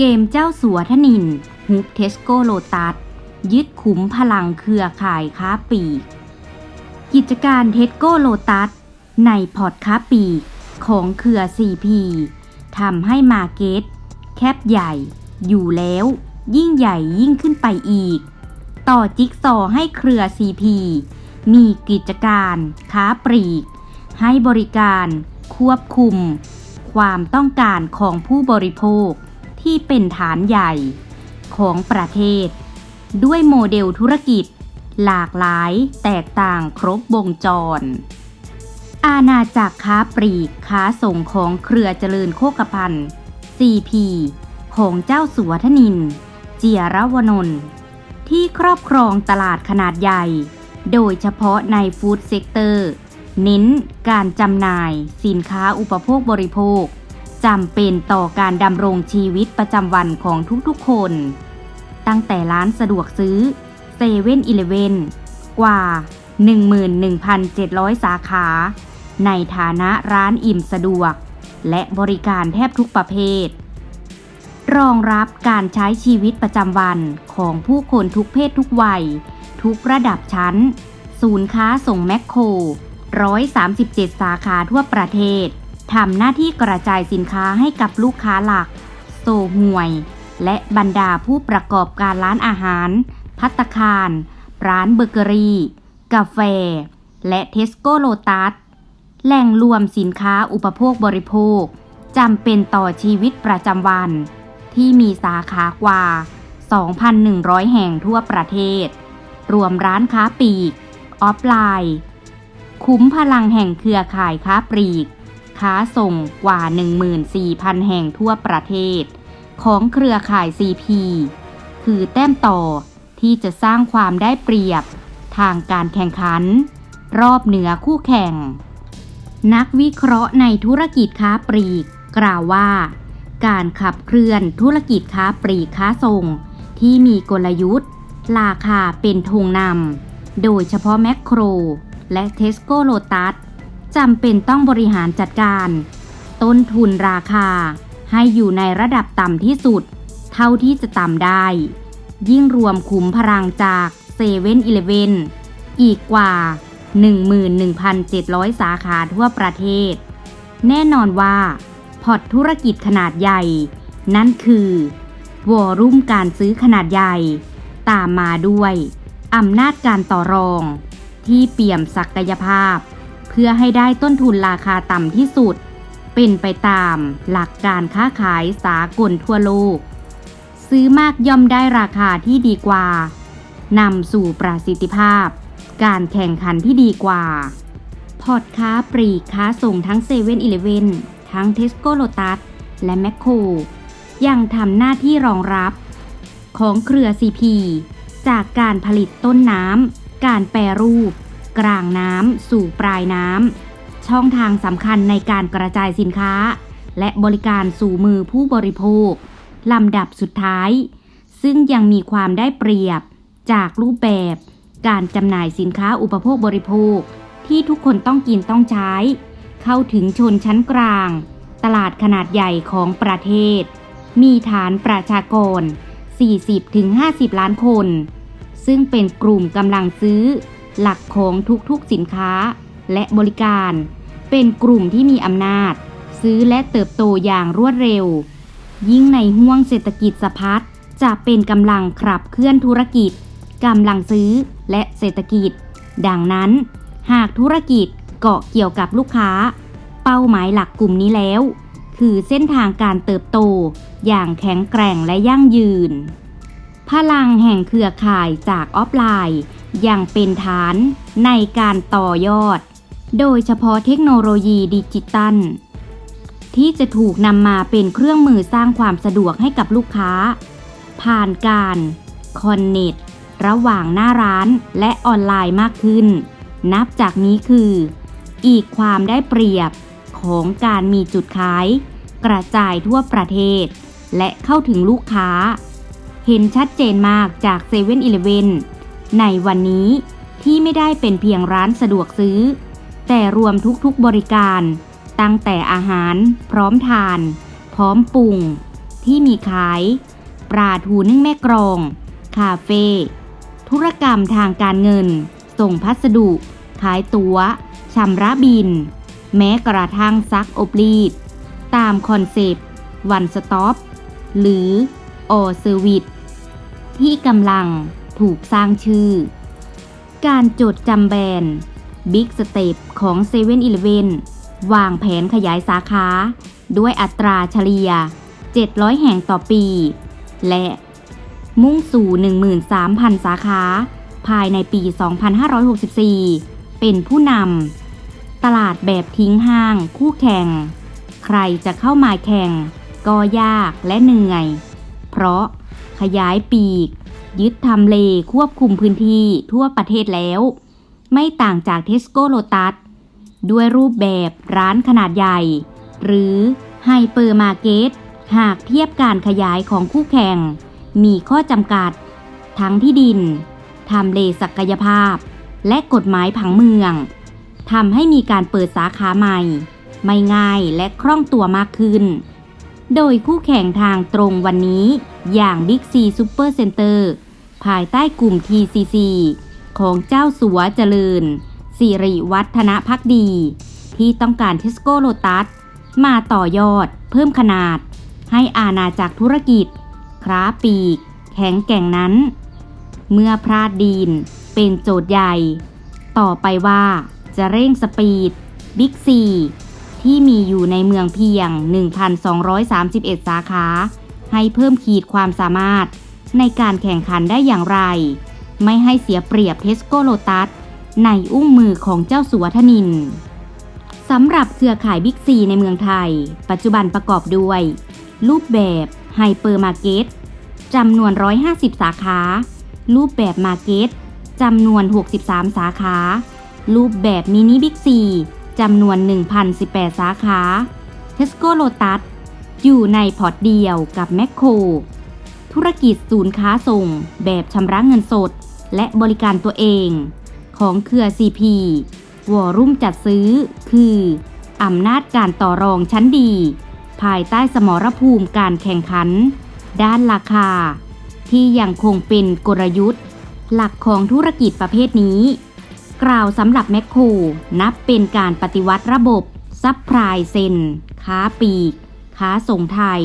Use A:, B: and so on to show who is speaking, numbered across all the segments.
A: เกมเจ้าสัวทนินฮุบเทสโกโลตัส ยึดขุมพลังเครือข่ายค้าปีก กิจการเทสโกโลตัส ในพอร์ตค้าปีก ของเครือ CP ทำให้มาเก็ตแคบใหญ่ อยู่แล้ว ยิ่งใหญ่ยิ่งขึ้นไปอีก ต่อจิ๊กซอให้เครือ CP มีกิจการค้าปลีก ให้บริการ ควบคุม ความต้องการของผู้บริโภค ที่เป็นฐานใหญ่ของประเทศ ด้วยโมเดลธุรกิจ หลากหลายแตกต่างครบวงจร อาณาจักรค้าปลีกค้าส่งของเครือเจริญโคกพันธ์ CP ของเจ้าสัวทนิน เจียรวนนท์ที่ครอบครองตลาดขนาดใหญ่ โดยเฉพาะในฟู้ดเซกเตอร์ เน้นการจำหน่ายสินค้าอุปโภคบริโภค จำเป็นต่อการดำรงชีวิตประจำวันของทุกๆคน ตั้งแต่ร้านสะดวกซื้อเซเว่นอีเลเวนกว่า 11,700 สาขา ในฐานะร้านอิ่มสะดวก และบริการแทบทุกประเภท รองรับการใช้ชีวิตประจำวันของผู้คนทุกเพศทุกวัย ทุกระดับชั้น ศูนย์ค้าส่งแมคโคร 137 สาขาทั่วประเทศ ทำหน้าที่กระจายสินค้าให้กับลูกค้าหลัก โซห่วย และบรรดาผู้ประกอบการร้านอาหาร พัตคาร ร้านเบเกอรี่ กาแฟ และเทสโก้โลตัส แหล่งรวมสินค้าอุปโภคบริโภคจำเป็นต่อชีวิตประจำวัน ที่มีสาขากว่า 2,100 แห่งทั่วประเทศ รวมร้านค้าปลีก ออฟไลน์ คุ้มพลังแห่งเครือข่ายค้าปลีก ค้าส่งกว่า 14,000 แห่งทั่วประเทศ ของเครือข่าย CP คือแต้มต่อที่จะสร้างความได้เปรียบทางการแข่งขัน รอบเหนือคู่แข่ง นักวิเคราะห์ในธุรกิจค้าปลีก กล่าวว่า การขับเคลื่อนธุรกิจค้าปลีกค้าส่ง ที่มีกลยุทธ์ ราคาเป็นธงนำโดยเฉพาะแมคโคร และเทสโก้โลตัส จำเป็นต้องบริหารจัดการ ต้นทุนราคาให้อยู่ในระดับต่ำที่สุด เท่าที่จะต่ำได้ ยิ่งรวมขุมพลังจากเซเว่นอีเลเวนอีกกว่า 11,700 สาขาทั่วประเทศ แน่นอนว่า พอร์ตธุรกิจขนาดใหญ่ นั่นคือวอรุ่มการซื้อขนาดใหญ่ ตามมาด้วยอำนาจการต่อรอง ที่เปี่ยมศักยภาพ เพื่อให้ได้ต้นทุนราคาต่ำที่สุด เป็นไปตามหลักการค้าขายสากลทั่วโลก ซื้อมากย่อมได้ราคาที่ดีกว่านำสู่ประสิทธิภาพ การแข่งขันที่ดีกว่า พอร์ตค้าปลีกค้าส่งทั้งเซเว่นอีเลเวนทั้งเทสโก้โลตัสและแมคโครยังทำหน้าที่รองรับ ของเครือ CP จากการผลิตต้นน้ำ การแปรรูป กลางน้ำสู่ปลายน้ำช่องทางสำคัญในการกระจายสินค้า และบริการสู่มือผู้บริโภคลำดับสุดท้าย ซึ่งยังมีความได้เปรียบจากรูปแบบ การจำหน่ายสินค้าอุปโภคบริโภค ที่ทุกคนต้องกินต้องใช้ เข้าถึงชนชั้นกลาง ตลาดขนาดใหญ่ของประเทศ มีฐานประชากร 40-50 ล้านคน ซึ่งเป็นกลุ่มกำลังซื้อ หลักของทุกๆสินค้าและบริการ เป็นกลุ่มที่มีอำนาจ ซื้อและเติบโตอย่างรวดเร็ว ยิ่งในห่วงเศรษฐกิจสะพัดจะเป็นกำลังขับเคลื่อนธุรกิจกำลังซื้อและเศรษฐกิจ ดังนั้น หากธุรกิจเกาะเกี่ยวกับลูกค้า เป้าหมายหลักกลุ่มนี้แล้ว คือเส้นทางการเติบโตอย่างแข็งแกร่งและยั่งยืน พลังแห่งเครือข่ายจากออฟไลน์ ยังเป็นฐานในการต่อยอด โดยเฉพาะเทคโนโลยีดิจิตัล ที่จะถูกนำมาเป็นเครื่องมือสร้างความสะดวกให้กับลูกค้า ผ่านการคอนเนตระหว่างหน้าร้านและออนไลน์มากขึ้น นับจากนี้คือ อีกความได้เปรียบของการมีจุดขาย กระจายทั่วประเทศ และเข้าถึงลูกค้า เห็นชัดเจนมากจาก7 e เ e ่ e อ ในวันนี้ที่ไม่ได้เป็นเพียงร้านสะดวกซื้อ แต่รวมทุกๆบริการ ตั้งแต่อาหารพร้อมทาน พร้อมปรุง ที่มีขาย ปลาทูนึ่งแม่กรอง คาเฟ่ธุรกรรมทางการเงิน ส่งพัสดุ ขายตัว๋วชำระบิน แม้กระทั่งซักอบรีด ตามคอนเซปต์วันสต็อปหรือออเซอร์วิสที่กำลัง ถูกสร้างชื่อ การจดจำแบรนด์ Big Step ของ7 e เ e ่ e อวางแผนขยายสาขา ด้วยอัตราเฉลี่ย 700 แห่งต่อปี และมุ่งสู่ 13,000 สาขา ภายในปี 2564 เป็นผู้นำตลาดแบบทิ้งห้างคู่แข่ง ใครจะเข้ามาแข่ง ก็ยากและเหนื่อย เพราะขยายปีก ยึดทำเลควบคุมพื้นที่ทั่วประเทศแล้ว ไม่ต่างจากเทสโก้โลตัสด้วยรูปแบบร้านขนาดใหญ่ หรือไฮเปอร์มาร์เก็ตหากเทียบการขยายของคู่แข่ง มีข้อจำกัด ทั้งที่ดินทำเลศักยภาพ และกฎหมายผังเมืองทำให้มีการเปิดสาขาใหม่ ไม่ง่ายและคล่องตัวมากขึ้น โดยคู่แข่งทางตรงวันนี้อย่าง Big C Super Center ภายใต้กลุ่ม TCC ของเจ้าสัวเจริญ สิริวัฒนพักดี ที่ต้องการเทสโก้โลตัส มาต่อยอด เพิ่มขนาด ให้อาณาจักรธุรกิจ คราปีก แข็งแกร่งนั้น เมื่อพลาดดีนเป็นโจทย์ใหญ่ ต่อไปว่าจะเร่งสปีดบิ๊กซีที่มีอยู่ในเมืองเพียง 1,231 สาขา ให้เพิ่มขีดความสามารถ ในการแข่งขันได้อย่างไร ไม่ให้เสียเปรียบเทสโก้โลตัสในอุ้งมือของเจ้าสัวธนินสำหรับเครือข่ายบิ๊กซีในเมืองไทย ปัจจุบันประกอบด้วย รูปแบบไฮเปอร์มาร์เก็ตจำนวน 150 สาขา รูปแบบมาร์เก็ตจำนวน 63 สาขา รูปแบบมินิบิ๊กซีจำนวน 1,018 สาขา เทสโก้โลตัสอยู่ในพอร์ตเดียวกับแมคโคร ธุรกิจศูนย์ค้าส่ง แบบชำระเงินสด และบริการตัวเอง ของเครือ CP วอรุ่มจัดซื้อ คืออำนาจการต่อรองชั้นดี ภายใต้สมรภูมิการแข่งขัน ด้านราคา ที่ยังคงเป็นกลยุทธ์ หลักของธุรกิจประเภทนี้ กล่าวสำหรับแมคโครนับเป็นการปฏิวัติระบบซับพลายเซนค้าปีก ค้าส่งไทย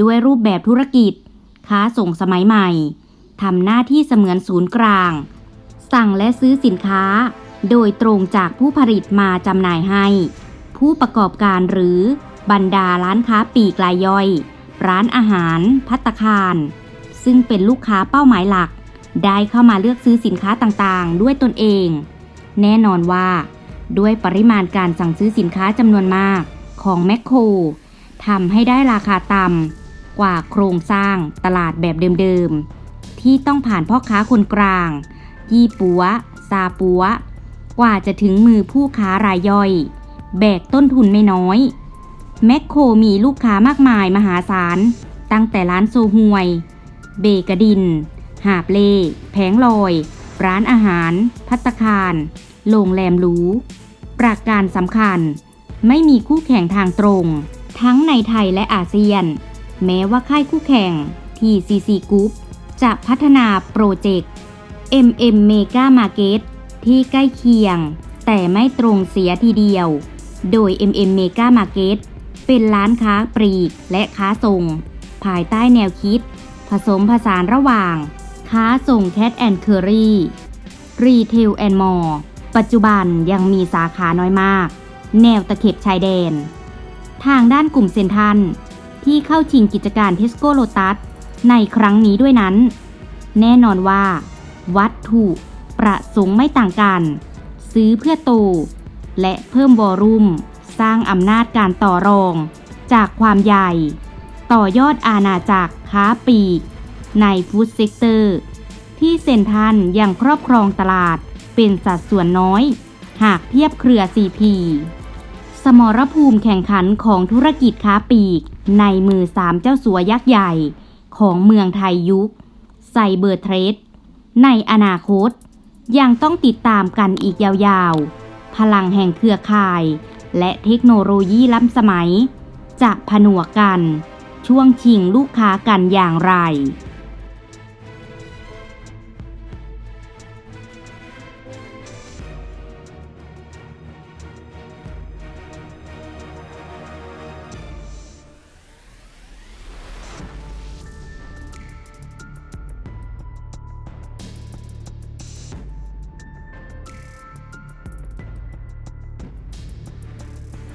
A: ด้วยรูปแบบธุรกิจ ค้าส่งสมัยใหม่ทำหน้าที่เสมือนศูนย์กลาง สั่งและซื้อสินค้า โดยตรงจากผู้ผลิตมาจำหน่ายให้ ผู้ประกอบการหรือบรรดาร้านค้าปีกรายย่อย ร้านอาหาร พัตตาคาร ซึ่งเป็นลูกค้าเป้าหมายหลัก ได้เข้ามาเลือกซื้อสินค้าต่างๆ ด้วยตนเอง แน่นอนว่า ด้วยปริมาณการสั่งซื้อสินค้าจำนวนมากของแมคโครทำให้ได้ราคาต่ำ กว่าโครงสร้างตลาดแบบเดิมๆ ที่ต้องผ่านพ่อค้าคนกลาง ยี่ปัว ซาปัว กว่าจะถึงมือผู้ค้ารายย่อย แบกต้นทุนไม่น้อย แมคโครมีลูกค้ามากมายมหาศาล ตั้งแต่ร้านโซฮวย เบกดิน หาบเล่แผงลอย ร้านอาหาร พัตคาร โรงแรมหรู ประการสำคัญ ไม่มีคู่แข่งทางตรง ทั้งในไทยและอาเซียน แม้ว่าค่ายคู่แข่ง TCC Group จะพัฒนาโปรเจกต์ MM Mega Market ที่ใกล้เคียง แต่ไม่ตรงเสียทีเดียว โดย MM Mega Market เป็นร้านค้าปลีกและค้าส่ง ภายใต้แนวคิด ผสมผสานระหว่าง ค้าส่งแคทแอนด์เคอรี่รีเทลแอนด์มอลปัจจุบันยังมีสาขาน้อยมาก แนวตะเข็บชายแดน ทางด้านกลุ่มเซนทัน ที่เข้าชิงกิจการเทสโก้โลตัสในครั้งนี้ด้วยนั้น แน่นอนว่า วัตถุประสงค์ไม่ต่างกัน ซื้อเพื่อโต และเพิ่มวอลุ่ม สร้างอำนาจการต่อรอง จากความใหญ่ ต่อยอดอาณาจักรค้าปลีก ในฟู้ดเซกเตอร์ ที่เซนทันยังครอบครองตลาดเป็นสัดส่วนน้อย หากเทียบเครือ CP สมรภูมิแข่งขันของธุรกิจค้าปลีก ในมือสามเจ้าสัวยักษ์ใหญ่ของเมืองไทยยุค ไซเบอร์เทรด ในอนาคต ยังต้องติดตามกันอีกยาวๆ พลังแห่งเครือข่าย และเทคโนโลยีล้ำสมัย จะผนวกกัน ช่วงชิงลูกค้ากันอย่างไร